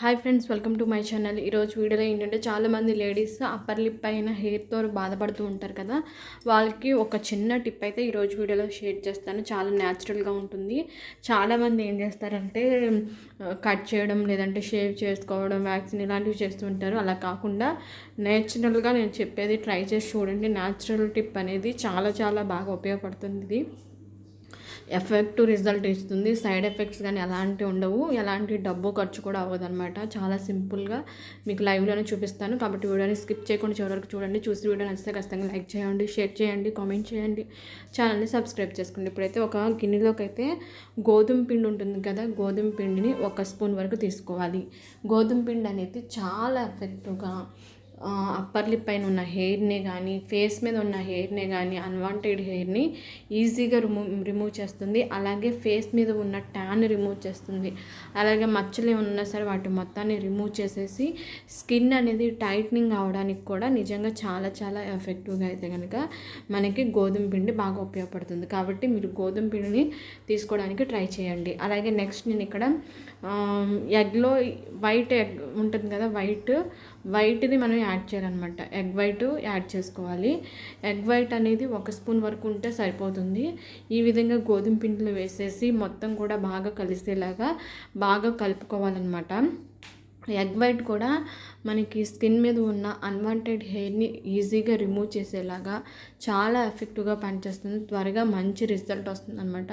Hi friends welcome to my channel. ఈరోజు వీడియోలో ఏంటంటే చాలామంది లేడీస్ అప్పర్ లిప్ పైన హెయిర్తో బాధపడుతూ ఉంటారు కదా. వాళ్ళకి ఒక చిన్న టిప్ అయితే ఈరోజు వీడియోలో షేర్ చేస్తాను. చాలా న్యాచురల్గా ఉంటుంది. చాలామంది ఏం చేస్తారంటే కట్ చేయడం లేదంటే షేవ్ చేసుకోవడం వ్యాక్సిన్ ఇలాంటివి చేస్తూ ఉంటారు. అలా కాకుండా నేచురల్గా నేను చెప్పేది ట్రై చేసి చూడండి. న్యాచురల్ టిప్ అనేది చాలా చాలా బాగా ఉపయోగపడుతుంది. ఇది ఎఫెక్ట్ రిజల్ట్ ఇస్తుంది. సైడ్ ఎఫెక్ట్స్ కానీ ఎలాంటివి ఉండవు. ఎలాంటి డబ్బు ఖర్చు కూడా అవ్వదు అనమాట చాలా సింపుల్గా మీకు లైవ్లోనే చూపిస్తాను. కాబట్టి వీడియోని స్కిప్ చేయకుండా చివరికి చూడండి. చూసి వీడియో నచ్చితే ఖచ్చితంగా లైక్ చేయండి షేర్ చేయండి కామెంట్ చేయండి. ఛానల్ని సబ్స్క్రైబ్ చేసుకోండి. ఇప్పుడైతే ఒక గిన్నెలోకి అయితే గోధుమ పిండి ఉంటుంది కదా గోధుమ పిండిని ఒక స్పూన్ వరకు తీసుకోవాలి. గోధుమ పిండి అనేది చాలా ఎఫెక్టివ్గా అప్పర్ లిప్ పైన ఉన్న హెయిర్నే కానీ ఫేస్ మీద ఉన్న హెయిర్నే కానీ అన్వాంటెడ్ హెయిర్ని ఈజీగా రిమూవ్ రిమూవ్ చేస్తుంది. అలాగే ఫేస్ మీద ఉన్న ట్యాన్ రిమూవ్ చేస్తుంది. అలాగే మచ్చలు ఏమన్నా సరే వాటి మొత్తాన్ని రిమూవ్ చేసేసి స్కిన్ అనేది టైట్నింగ్ అవడానికి కూడా నిజంగా చాలా చాలా ఎఫెక్టివ్గా అయితే కనుక మనకి గోధుమ పిండి బాగా ఉపయోగపడుతుంది. కాబట్టి మీరు గోధుమ పిండిని తీసుకోవడానికి ట్రై చేయండి. అలాగే నెక్స్ట్ నేను ఇక్కడ ఎగ్లో వైట్ ఎగ్ ఉంటుంది కదా వైట్ వైట్ది మనం యాడ్ చేయాలన్నమాట. ఎగ్ వైట్ యాడ్ చేసుకోవాలి. ఎగ్ వైట్ అనేది ఒక స్పూన్ వరకు ఉంటే సరిపోతుంది. ఈ విధంగా గోధుమ పిండిలు వేసేసి మొత్తం కూడా బాగా కలిసేలాగా బాగా కలుపుకోవాలన్నమాట. ఎగ్ వైట్ కూడా మనకి స్కిన్ మీద ఉన్న అన్వాంటెడ్ హెయిర్ని ఈజీగా రిమూవ్ చేసేలాగా చాలా ఎఫెక్టివ్గా పనిచేస్తుంది. త్వరగా మంచి రిజల్ట్ వస్తుంది అనమాట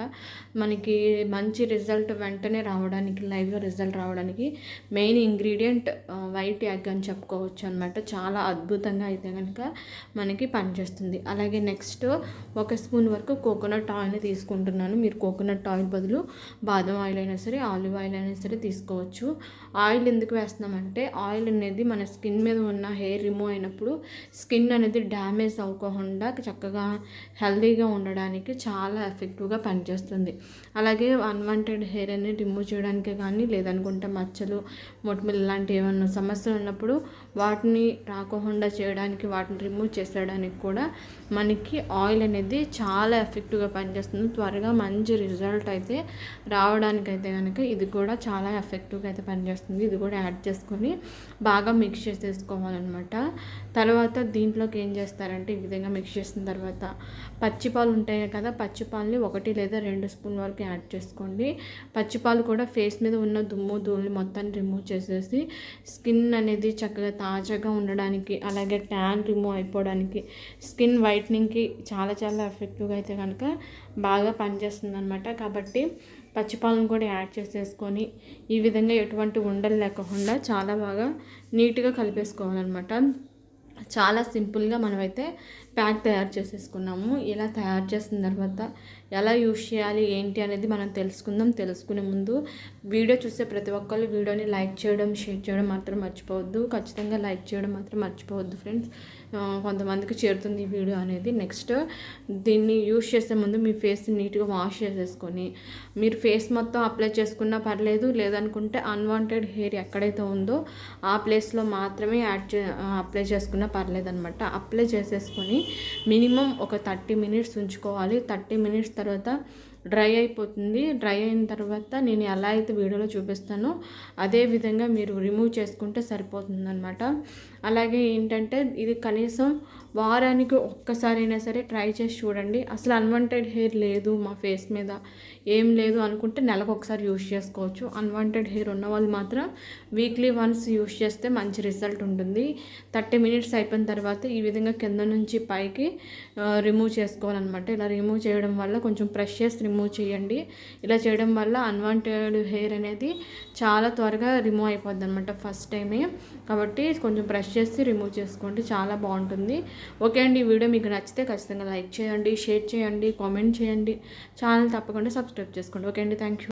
మనకి మంచి రిజల్ట్ వెంటనే రావడానికి లైవ్గా రిజల్ట్ రావడానికి మెయిన్ ఇంగ్రీడియంట్ వైట్ ఎగ్ అని చెప్పుకోవచ్చు అనమాట చాలా అద్భుతంగా అయితే కనుక మనకి పనిచేస్తుంది. అలాగే నెక్స్ట్ ఒక స్పూన్ వరకు కోకోనట్ ఆయిల్ని తీసుకుంటున్నాను. మీరు కోకోనట్ ఆయిల్ బదులు బాదం ఆయిల్ అయినా సరే ఆలివ్ ఆయిల్ అయినా సరే తీసుకోవచ్చు. ఆయిల్ ఎందుకు వేస్తున్నామంటే ఆయిల్ అనేది మన స్కిన్ మీద ఉన్న హెయిర్ రిమూవ్ అయినప్పుడు స్కిన్ అనేది డ్యామేజ్ అవ్వకుండా చక్కగా హెల్తీగా ఉండడానికి చాలా ఎఫెక్టివ్గా పనిచేస్తుంది. అలాగే అన్వాంటెడ్ హెయిర్ అనేది రిమూవ్ చేయడానికి కానీ లేదనుకుంటే మచ్చలు మొటిమలు ఇలాంటి ఏమన్నా సమస్యలు ఉన్నప్పుడు వాటిని రాకుండా చేయడానికి వాటిని రిమూవ్ చేసేయడానికి కూడా మనకి ఆయిల్ అనేది చాలా ఎఫెక్టివ్గా పనిచేస్తుంది. త్వరగా మంచి రిజల్ట్ అయితే రావడానికైతే కనుక ఇది కూడా చాలా ఎఫెక్టివ్గా అయితే పనిచేస్తుంది. ఇది కూడా యాడ్ చేసుకొని బాగా బాగా మిక్స్ చేసేసుకోవాలన్నమాట. తర్వాత దీంట్లోకి ఏం చేస్తారంటే ఈ విధంగా మిక్స్ చేసిన తర్వాత పచ్చిపాలు ఉంటాయి కదా పచ్చిపాలని ఒకటి లేదా రెండు స్పూన్ వరకు యాడ్ చేసుకోండి. పచ్చిపాలు కూడా ఫేస్ మీద ఉన్న దుమ్ము ధూళి మొత్తాన్ని రిమూవ్ చేసేసి స్కిన్ అనేది చక్కగా తాజాగా ఉండడానికి అలాగే ట్యాన్ రిమూవ్ అయిపోవడానికి స్కిన్ వైట్నింగ్కి చాలా చాలా ఎఫెక్టివ్గా అయితే కనుక బాగా పనిచేస్తుంది అనమాట కాబట్టి పచ్చిపాలను కూడా యాడ్ చేసేసుకొని ఈ విధంగా ఎటువంటి ఉండలు లేకుండా చాలా బాగా నీట్గా కలిపేసుకోవాలన్నమాట. చాలా సింపుల్గా మనమైతే ప్యాక్ తయారు చేసేసుకున్నాము. ఇలా తయారు చేసిన తర్వాత ఎలా యూజ్ చేయాలి ఏంటి అనేది మనం తెలుసుకుందాం. తెలుసుకునే ముందు వీడియో చూసే ప్రతి ఒక్కళ్ళు వీడియోని లైక్ చేయడం షేర్ చేయడం మాత్రం మర్చిపోవద్దు. ఖచ్చితంగా లైక్ చేయడం మాత్రం మర్చిపోవద్దు ఫ్రెండ్స్. కొంతమందికి చేరుతుంది ఈ వీడియో అనేది. నెక్స్ట్ దీన్ని యూస్ చేసే ముందు మీ ఫేస్ నీట్గా వాష్ చేసేసుకొని మీరు ఫేస్ మొత్తం అప్లై చేసుకున్నా పర్లేదు లేదనుకుంటే అన్వాంటెడ్ హెయిర్ ఎక్కడైతే ఉందో ఆ ప్లేస్లో మాత్రమే యాడ్ చే అప్లై చేసుకున్నా పర్లేదనమాట అప్లై చేసేసుకొని మినిమం ఒక థర్టీ మినిట్స్ ఉంచుకోవాలి. థర్టీ మినిట్స్ తర్వాత డ్రై అయిపోతుంది. డ్రై అయిన తర్వాత నేను ఎలా అయితే వీడియోలో చూపిస్తానో అదే విధంగా మీరు రిమూవ్ చేసుకుంటే సరిపోతుందన్నమాట. అలాగే ఏంటంటే ఇది కనీసం వారానికి ఒక్కసారైనా సరే ట్రై చేసి చూడండి. అసలు అన్వాంటెడ్ హెయిర్ లేదు మా ఫేస్ మీద. ఏం లేదు అనుకుంటే నెలకు ఒకసారి యూస్ చేసుకోవచ్చు. అన్వాంటెడ్ హెయిర్ ఉన్న వాళ్ళు మాత్రం వీక్లీ వన్స్ యూస్ చేస్తే మంచి రిజల్ట్ ఉంటుంది. థర్టీ మినిట్స్ అయిపోయిన తర్వాత ఈ విధంగా కింద నుంచి పైకి రిమూవ్ చేసుకోవాలన్నమాట. ఇలా రిమూవ్ చేయడం వల్ల కొంచెం ప్రెష్ చేసి రిమూవ్ చేయండి. ఇలా చేయడం వల్ల అన్వాంటెడ్ హెయిర్ అనేది చాలా త్వరగా రిమూవ్ అయిపోద్ది అనమాట ఫస్ట్ టైమే కాబట్టి కొంచెం బ్రష్ చేసి రిమూవ్ చేసుకోండి. చాలా బాగుంటుంది. ఓకే అండి ఈ వీడియో మీకు నచ్చితే ఖచ్చితంగా లైక్ చేయండి షేర్ చేయండి కామెంట్ చేయండి. ఛానల్ తప్పకుండా సబ్స్క్రైబ్ చేసుకోండి. ఓకే అండి థ్యాంక్ యూ